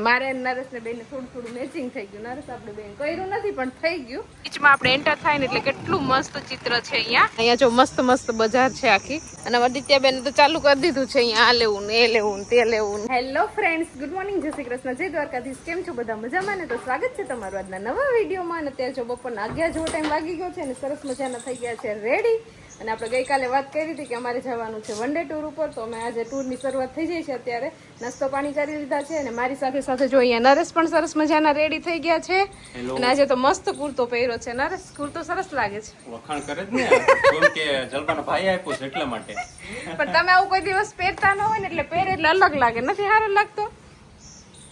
મારે નરેશ ને બેને થોડું થોડું મેચિંગ થઈ ગયું. નરેશ આપણે બેન કર્યું નથી પણ થઈ ગયું. બીચમાં આપણે એન્ટર થાય ને એટલે કેટલું મસ્ત ચિત્ર છે અહીંયા. અહીંયા જો મસ્ત મસ્ત બજાર છે આખી. અને આદિત્ય બેન તો ચાલુ કરી દીધું છે અહીંયા. આ લેવું ને એ લેવું ને તે લેવું હેલો ફ્રેન્ડ્સ ગુડ મોર્નિંગ જય શ્રી કૃષ્ણ. જય દ્વારકાધીશ. કેમ છો બધા? મજામાં ને? તો સ્વાગત છે તમારું આજના નવા વિડીયોમાં. અને અત્યારે જો બપોરના અગિયાર જેવો ટાઈમ વાગી ગયો છે અને સરસ મજાના થઈ ગયા છે. રેડી અને આપણે ગઈકાલે વાત કરી હતી કે અમારે જવાનું છે વન ડે ટૂર ઉપર તો અમે આજે ટૂરની શરૂઆત થઈ જાય છે અત્યારે. નાસ્તો પાણી કરી લીધા છે અને મારી સાથે સાથે જો અહીંયા નરેશ પણ સરસ મજાના રેડી થઈ ગયા છે. અને આજે તો મસ્ત કુર્તો પહેર્યો છે. નરેશ કુર્તો સરસ લાગે છે. વખાણ કરે જ ને કે જલપાનો ભાઈ આપ્યો છે એટલા માટે. પણ તમે આવું કોઈ દિવસ પહેરતા ન હોય ને એટલે પહેરે એટલે અલગ લાગે. નથી સારો લાગતો?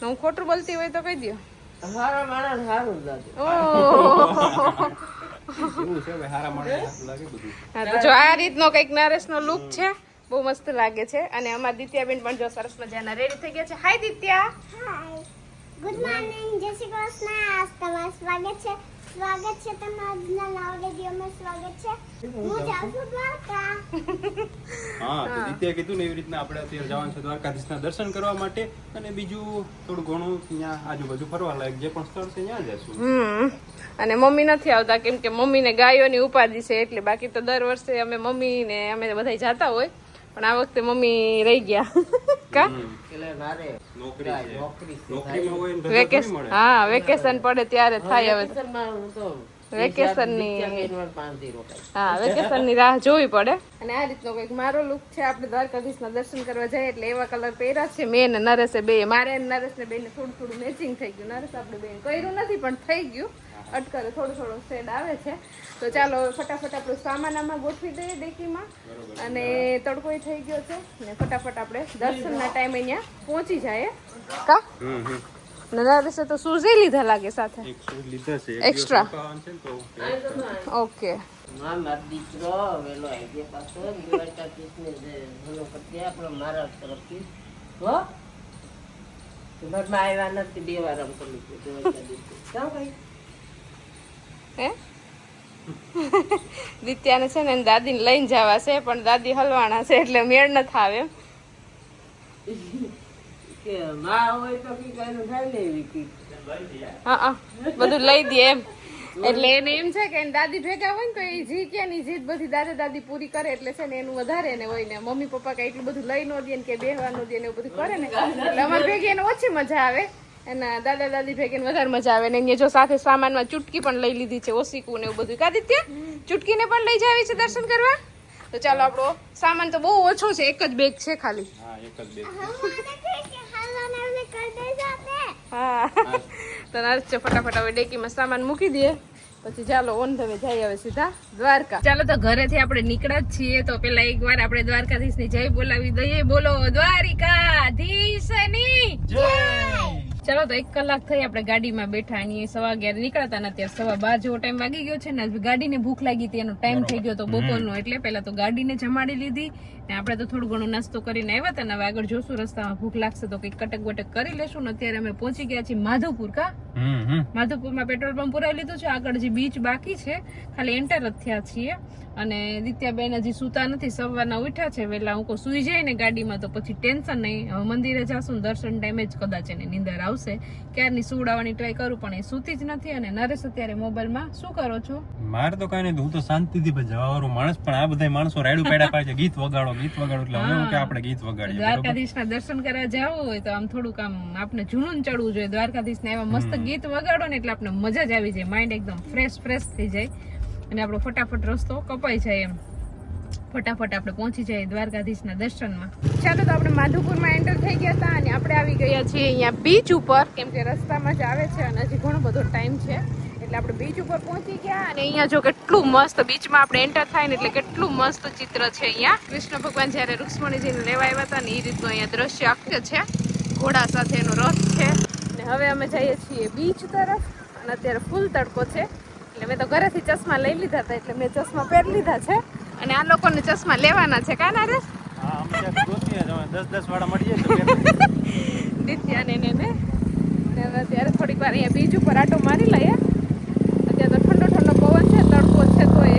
હું ખોટું બોલતી હોય તો કહી દો સારા માણસ સારું લાગે. ઓહ. હા, તો જો આ રીતનો કંઈક નરેશનો લુક છે બહુ મસ્ત લાગે છે. અને અમારા દિત્યાબેન પણ જો સરસ મજાના રેડી થઈ ગયા છે. હાય દિત્યા. ગુડ મોર્નિંગ જય શ્રી કૃષ્ણ. સ્વાગત છે. સ્વાગત છે તમારા આજના નવા વિડીયોમાં સ્વાગત છે. હું જાઉં છું દ્વારકા. હા તો દિત્યાએ કીધું ને એવી રીતના આપણે અત્યારે જવાનું છે દ્વારકાધીશના દર્શન કરવા માટે અને બીજું થોડું ઘણું ત્યાં આજુબાજુ ફરવા લાયક જે પણ સ્થળ છે ત્યાં જશું. હમ. અને મમ્મી નથી આવતા કેમ કે મમ્મીને ગાયોની ઉપાધિ છે એટલે બાકી તો દર વર્ષે અમે મમ્મી ને અમે બધા જાતા હોય. પણ આ વખતે મમ્મી રહી ગયા. કા? ને વેકેશન હા વેકેશન પડે ત્યારે થાય હવે. વેકેશનમાં હું વેકેશનની રાહ જોવી પડે. અને આ રીતનો કંઈક મારો લુક છે આપણે દ્વારકાધીશના દર્શન કરવા જઈએ એટલે એવા કલર પહેર્યા છે. મેં ને નરેશે બે. મારે નરેશ ને બેને થોડું થોડું મેચિંગ થઈ ગયું. નરેશ આપણે બેન કર્યું નથી પણ થઈ ગયું. અટકરે થોડો થોડો શેડ આવે છે. તો ચાલો ફટાફટ આપણે સામાન આમાં ગોઠવી દઈએ ડેકીમાં. અને તડકો થઈ ગયો છે. ને ફટાફટ આપણે દર્શનના ટાઈમે અહીંયા પહોંચી જાય કા? હમ હમ. ને નરેશે તો શૂઝ લીધા લાગે સાથે? એક લીધા છે. એક Extra. દિવસ રોકાવાનું છે ને તો ઓકે. હા, દીકરો વેલો આવી ગયા પાછો. ભલો આપણો મારા તરફથી. હો? આવ્યા નથી બે વાર આમ કરી લીધું. હે? દિત્યાને છે ને દાદીને લઈને જવા છે પણ દાદી હલવાના છે એટલે મેળ ન થાવે એમ. બધું લઈ દે એમ. એટલે એને એમ છે કે દાદી ભેગા હોય ને તો એ જી કે ની જીત બધી દાદા દાદી પૂરી કરે એટલે છે ને એનું વધારે ને હોય ને. મમ્મી પપ્પા કઈ એટલું બધું લઈ ન દે ને કે બેહવા ન દે ને એવું બધું કરે ને. એટલે અમારે ભેગી એને ઓછી મજા આવે. એના દાદા દાદી ભેગી એને વધારે મજા આવે ને અહીંયા જો સાથે સામાનમાં ચૂટકી પણ લઈ લીધી છે ઓસીકુ ને એવું બધું. કાદિત્ય ચૂટકીને પણ લઈ જાવી છે દર્શન કરવા? તો ચાલો આપણો સામાન તો બહુ ઓછો છે એક જ બેગ છે ખાલી. હા તો નર્સ છે ફટાફટ હવે ડેકીમાં સામાન મૂકી દઈએ પછી ચાલો ઓન ધવે જઈ આવે હવે સીધા દ્વારકા. ચાલો તો ઘરેથી આપણે નીકળ્યા જ છીએ તો પેલા એક વાર આપણે દ્વારકાધીશની જય બોલાવી દઈએ. બોલો દ્વારિકાધીશની. ચલો તો એક કલાક થઈ આપણે ગાડીમાં બેઠા અને સવા અગિયાર નીકળતા ને અત્યારે સવા બાર જેવો ટાઈમ વાગી ગયો છે ને ગાડીને ભૂખ લાગી હતી એનો ટાઈમ થઈ ગયો તો બપોરનો. એટલે પહેલા તો ગાડીને જમાડી લીધી ને આપણે તો થોડું ઘણું નાસ્તો કરીને આવ્યા હતા ને હવે આગળ જોશું રસ્તામાં ભૂખ લાગશે તો કંઈક કટક બટક કરી લેશું ને અત્યારે અમે પહોંચી ગયા છીએ માધવપુર કા? માધવપુરમાં માધવપુરમાં પેટ્રોલ પંપ પુરાવી લીધું છે આગળ જે બીચ બાકી છે ખાલી એન્ટર જ થયા છીએ. અને દિત્યાબેન હજી સૂતા નથી સવારના ઉઠ્યા છે વહેલા હું કોઈ સુઈ જાય ને ગાડીમાં તો પછી ટેન્શન નહીં. હવે મંદિરે જાશું દર્શન ટાઈમે જ કદાચ એને નીંદર આવશે. ક્યારની સુવડાવવાની ટ્રાય કરું પણ એ સૂતી જ નથી. અને નરેશ અત્યારે મોબાઈલમાં શું કરો છો? મારે તો કઈ નહીં હું તો શાંતિથી જવા માણસ પણ આ બધા માણસો રાયડું પેડા પાડે છે ગીત વગાડો ગીત વગાડું એટલે હવે કે આપણે ગીત વગાડીએ? દ્વારકાધીશના દર્શન કરવા જાવું હોય તો આમ થોડુંક આમ આપણે જૂનું ચડવું જોઈએ. દ્વારકાધીશ ને એવા મસ્ત ગીત વગાડો ને એટલે આપણે મજા જ આવી જાય. માઇન્ડ એકદમ ફ્રેશ ફ્રેશ થઈ જાય. અને આપણો ફટાફટ રસ્તો કપાઈ જાય એમ. ફટાફટ આપણે પહોંચી જઈએ દ્વારકાધીશના દર્શનમાં. ચાલો તો આપણે માધુપુરમાં એન્ટર થઈ ગયા હતા અને આપણે આવી ગયા છીએ અહીંયા બીચ ઉપર કેમ કે રસ્તામાં જ આવે છે અને હજી ઘણો બધો ટાઈમ છે. એટલે આપણે બીચ ઉપર પહોંચી ગયા અને અહીંયા જો કેટલું મસ્ત બીચમાં આપણે એન્ટર થાય ને એટલે કેટલું મસ્ત ચિત્ર છે અહીંયા. કૃષ્ણ ભગવાન જ્યારે રૂક્ષ્મણીજીને લેવા આવ્યા હતા ને એ રીતનું અહીંયા દ્રશ્ય આખ્ય છે. ઘોડા સાથે એનો રથ છે. અને હવે અમે જઈએ છીએ બીચ તરફ. અને અત્યારે ફૂલ તડકો છે. એટલે મેં તો ઘરેથી ચશ્મા લઈ લીધા હતા એટલે મેં ચશ્મા પહેરી લીધા છે. અને આ લોકોને ચશ્મા લેવાના છે કા નરેશ હા અમે ત્યાંથી ગોતીએ જ હવે દસ દસ વાળા મળી જાય દિત્યાને ને ને. અત્યારે થોડીક વાર અહીંયા બીજ ઉપર આટો મારી લઈએ અત્યારે તો ઠંડો ઠંડો પવન છે તડકો છે તો એ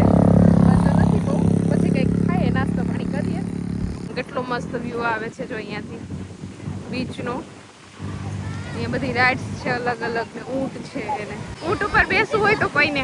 વાંધો નથી બહુ પછી કંઈક ખાઈએ નાસ્તો પાણી કરીએ કેટલો મસ્ત વ્યૂ આવે છે જો અહીંયાથી. બીચનો અહીંયા બધી રાઇડ્સ છે અલગ અલગ ને ઊંટ છે એને. ઊંટ ઉપર બેસવું હોય તો કોઈને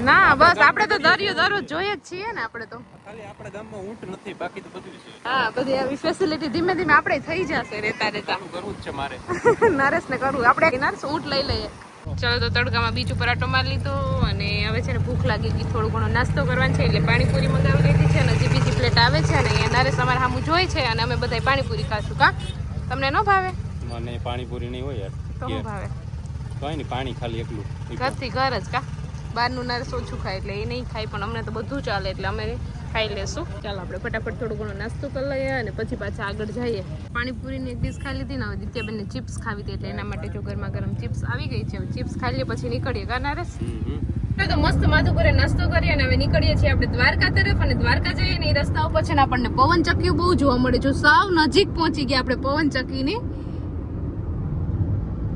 ના. બસ આપણે તો દરિયો દરરોજ જોઈએ જ છીએ ને આપણે તો. આપણા ગામમાં ઊંટ નથી બાકી તો બધું છે. હા બધી આવી ફેસિલિટી ધીમે ધીમે આપણે થઈ જશે રેતા રેતા કરવું જ છે મારે. નરેશ ને કરવું આપણે નરેશ ઊંટ લઈ લઈએ. ચલો તો તડકામાં બીચ ઉપર આટો મારી લીધો અને હવે છે ને ભૂખ લાગી ગઈ થોડું ઘણો નાસ્તો કરવાનો છે એટલે પાણીપુરી મંગાવી લીધી છે અને હજી બીજી પ્લેટ આવે છે અને અહીંયા નરેશ અમારા સામું જોઈ છે અને અમે બધા પાણીપુરી ખાશું કા? તમને ન ભાવે? મને પાણીપુરી નહીં હોય તો યાર શું ભાવે? કઈ નહીં પાણી ખાલી એકલું ઘરથી ઘર જ કા? બહારનું નરેશ ઓછું ખાય એટલે એ નહીં ખાય પણ અમને તો બધું ચાલે એટલે અમે ખાઈ લેશું. ચાલો આપણે ફટાફટ થોડું ઘણું નાસ્તો કરી લઈએ અને પછી પાછા આગળ જઈએ. પાણીપુરીની એક ડીશ ખાઈ લીધી ને હવે દિત્યાબેનને ચિપ્સ ખાવી હતી એટલે એના માટે જો ગરમા ગરમ ચિપ્સ આવી ગઈ છે. ચિપ્સ ખાઈ લઈએ પછી નીકળીએ. હમ. આપણે તો મસ્ત માથું કરે નાસ્તો કરીએ અને હવે નીકળીએ છીએ આપણે દ્વારકા તરફ અને દ્વારકા જઈએ ને એ રસ્તા ઉપર છે ને આપણને પવન ચક્કી બહુ જોવા મળે. છે સાવ નજીક પહોંચી ગયા આપણે પવન ચક્કીની.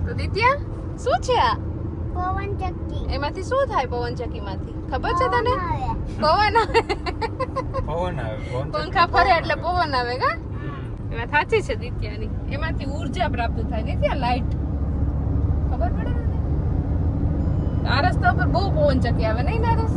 તો દિત્યા શું છે આ? પવન ચક્કી. એમાંથી શું થાય પવન ચક્કીમાંથી? ખબર છે તને? પવન આવે. પવન આવે પંખા ફરે એટલે પવન આવે કા? એમાં સાચી છે દિત્યાની. એમાંથી ઊર્જા પ્રાપ્ત થાય. દિત્યા લાઈટ ખબર પડે ને આ રસ્તા પર બહુ પવન ચક્કી આવે નહીં નારસ.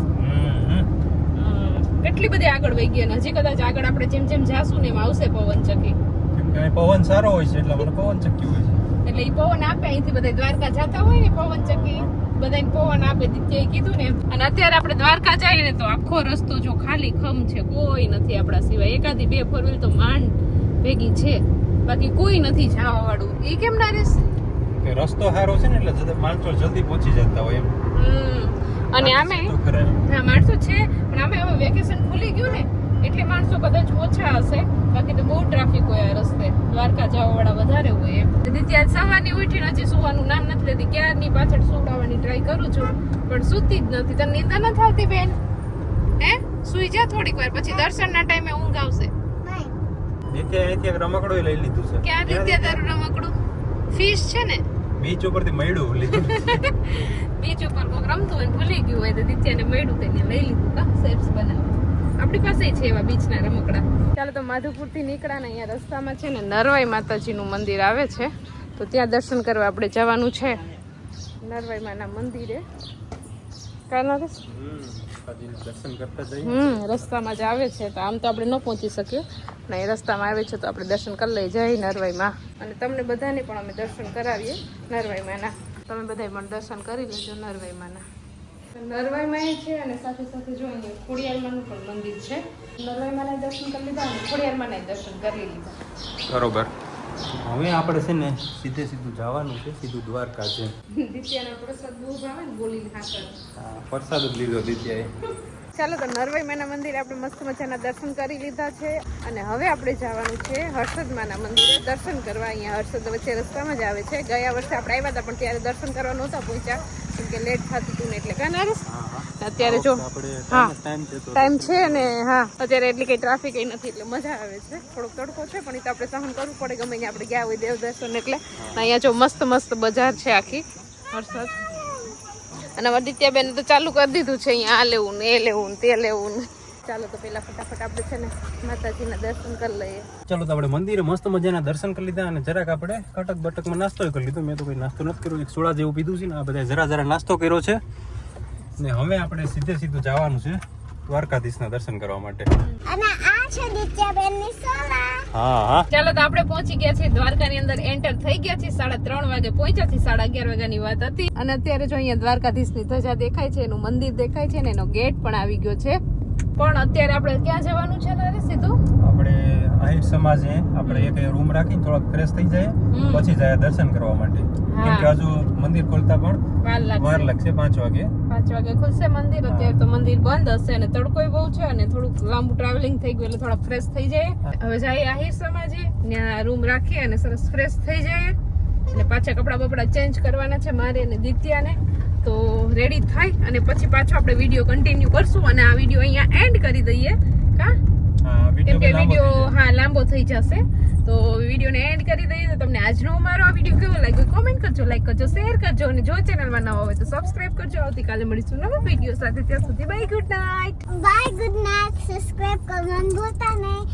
કેટલી બધી આગળ વહી ગઈ અને હજી કદાચ આગળ આપણે જેમ જેમ જાશું ને એમ આવશે પવન ચક્કી. કેમ કે અહીં પવન સારો હોય છે એટલે પવન ચક્કી હોય છે. એટલે એ પવન આપે અહીંથી બધા દ્વારકા જતા હોય ને પવન ચક્કી બધાને પવન આપે દિત્યાએ કીધું ને અને અત્યારે આપણે દ્વારકા જઈએ ને તો આખો રસ્તો જો ખાલી ખમ છે કોઈ નથી આપણા સિવાય. એકાદી બે ફોર વ્હીલ તો માંડ ભેગી છે. બાકી કોઈ નથી જવા વાળું એ કેમ ના રહેશે? રસ્તો સારો છે ને એટલે માણસો જલ્દી પહોંચી જતા હોય એમ. હમ. અને આમે. હા માણસો છે પણ આમે હવે વેકેશન ખુલી ગયું ને. એટલે માણસો કદાચ ઓછા હશે. બાકી તો બહુ ટ્રાફિક હોય આ રસ્તે. દ્વારકા જવા વાળા વધારે હોય એમ. દીદી આજ સવારની ઉઠીને હજી સુવાનું નામ નથી લેતી ક્યારની પાછળ સુવડાવવાની ટ્રાય કરું છું. પણ સૂતી જ નથી. તને નિંદર નથી આવતી બેન? હે? સુઈ જા થોડીક વાર પછી દર્શનના ટાઈમે ઊંઘ આવશે. નહીં. નીચે અહીંથી એક રમકડું લઈ લીધું છે. ક્યાં દીત્યા તારું રમકડું? ફિશ છે ને? બીચ ઉપરથી મળ્યું લીધું બીચ ઉપર કોક રમતું હોય ને ભૂલી ગયું હોય તો નિત્યાને મળ્યું તેને લઈ લીધું. કા શેપ્સ બનાવવા. આપણી પાસે છે એવા બીચના રમકડા. ચાલો તો માધુપુરથી નીકળ્યા અહીંયા રસ્તામાં છે ને નરવાઈ માતાજીનું મંદિર આવે છે. તો ત્યાં દર્શન કરવા આપણે જવાનું છે. નરવાઈ માના મંદિરે. હમ, રસ્તામાં જ આવે છે. તો આમ તો આપણે ન પહોંચી શકીએ. ને એ રસ્તામાં આવે છે તો આપણે દર્શન કરી લઈ જઈએ નરવાઈમાં. અને તમને બધાને પણ અમે દર્શન કરાવીએ નરવાઈમાંના તમે બધાય પણ દર્શન કરી લેજો નરવાઈમાંના નરવાઈમાં છે અને સાથે સાથે જો અહીંયા ખોડિયારમાંનું પણ મંદિર છે. નરવાઈમાંના દર્શન કરી લીધા અને ખોડિયારમાંના દર્શન કરી લીધા. બરોબર. હવે આપણે છે ને સીધે સીધું જવાનું છે સીધું દ્વારકા છે. દિત્યાના પ્રસાદ બહુ ભાવે ને બોલીને હા, પ્રસાદ જ લીધો દિત્યાએ. ચાલો તો નરવાઈ માના મંદિરે આપણે મસ્ત મજાના દર્શન કરી લીધા છે. અને હવે આપણે જવાનું છે હર્ષદ માના મંદિરે. દર્શન કરવા અહીંયા હર્ષદ વચ્ચે રસ્તામાં જ આવે છે. ગયા વર્ષે આપણે આવ્યા હતા પણ ત્યારે દર્શન કરવા નહોતા પહોંચ્યા. કેમ કે લેટ થતું હતું ને એટલે. કાં નરેશ હા હા. અત્યારે જો હા. ટાઈમ છે અને ને હા. અત્યારે એટલી કઈ ટ્રાફિક નથી એટલે મજા આવે છે. થોડોક તડકો છે પણ એ તો આપણે સહન કરવું પડે. ગમે ત્યાં આપણે ગયા હોય દેવ દર્શન એટલે અહીંયા જો મસ્ત મસ્ત બજાર છે આખી. હર્ષદ? અને આદિત્યબેન તો ચાલુ કરી દીધું છે અહીંયા, આ લેવું ને એ લેવું ને તે લેવું ને. ચાલો તો પેલા ફટાફટ આપણે છે ને માતાજીના દર્શન કરી લઈએ. ચાલો તો આપણે મંદિરે મસ્ત મજાના દર્શન કરી લીધા અને જરાક આપણે કટક બટકમાં નાસ્તો કરી લીધો. મેં તો કોઈ નાસ્તો નથી કર્યો, એક સોડા જેવું પીધું છે ને, આ બધા જરા જરા નાસ્તો કર્યો છે. ને હવે આપણે સીધે સીધું જવાનું છે. દ્વારકાધીશના દર્શન કરવા માટે. અને આ છે દિત્યાબેનની સોલા હા હા. ચાલો તો આપણે પહોંચી ગયા છીએ દ્વારકાની અંદર. એન્ટર થઈ ગયા છીએ. સાડા ત્રણ વાગે પહોંચ્યા છીએ. સાડા અગિયાર વાગ્યાની વાત હતી. અને અત્યારે જો અહીંયા દ્વારકાધીશની ધજા દેખાય છે એનું મંદિર દેખાય છે ને એનો ગેટ પણ આવી ગયો છે. પણ અત્યારે આપણે ક્યાં જવાનું છે નરેશ સીધું? આપણે આહિર સમાજે આપણે એક રૂમ રાખીને થોડોક ફ્રેશ થઈ જાય પછી જાય દર્શન કરવા માટે. કેમ કે હજુ મંદિર ખોલતા પણ વાર લાગશે. પાંચ વાગે. પાંચ વાગે ખુલશે મંદિર. અત્યારે તો મંદિર બંધ હશે અને તડકોય બહુ છે અને થોડુંક લાંબુ ટ્રાવેલિંગ થઈ ગયું એટલે થોડા ફ્રેશ થઈ જાય. હવે જાય આહિર સમાજે. ત્યાં રૂમ રાખીએ અને સરસ ફ્રેશ થઈ જાય. અને પાછા કપડા બપડા ચેન્જ કરવાના છે મારે અને દિત્યાને. તો રેડી થાય. અને પછી પાછો આપણે વીડિયો કન્ટિન્યુ કરશું અને આ વીડિયો અહીંયા એન્ડ કરી દઈએ. કા? કેમ કે વીડિયો હા લાંબો થઈ જશે. તો વિડીયોને એન્ડ કરી દઈએ તો તમને આજનો અમારો આ વીડિયો કેવો લાગ્યો? કોમેન્ટ કરજો લાઈક કરજો શેર કરજો અને જો ચેનલમાં નવા હોય તો સબસ્ક્રાઇબ કરજો. આવતીકાલે મળીશું નવા વીડિયો સાથે. ત્યાં સુધી bye good night bye good night subscribe કરવાનું ભૂલતા નહીં.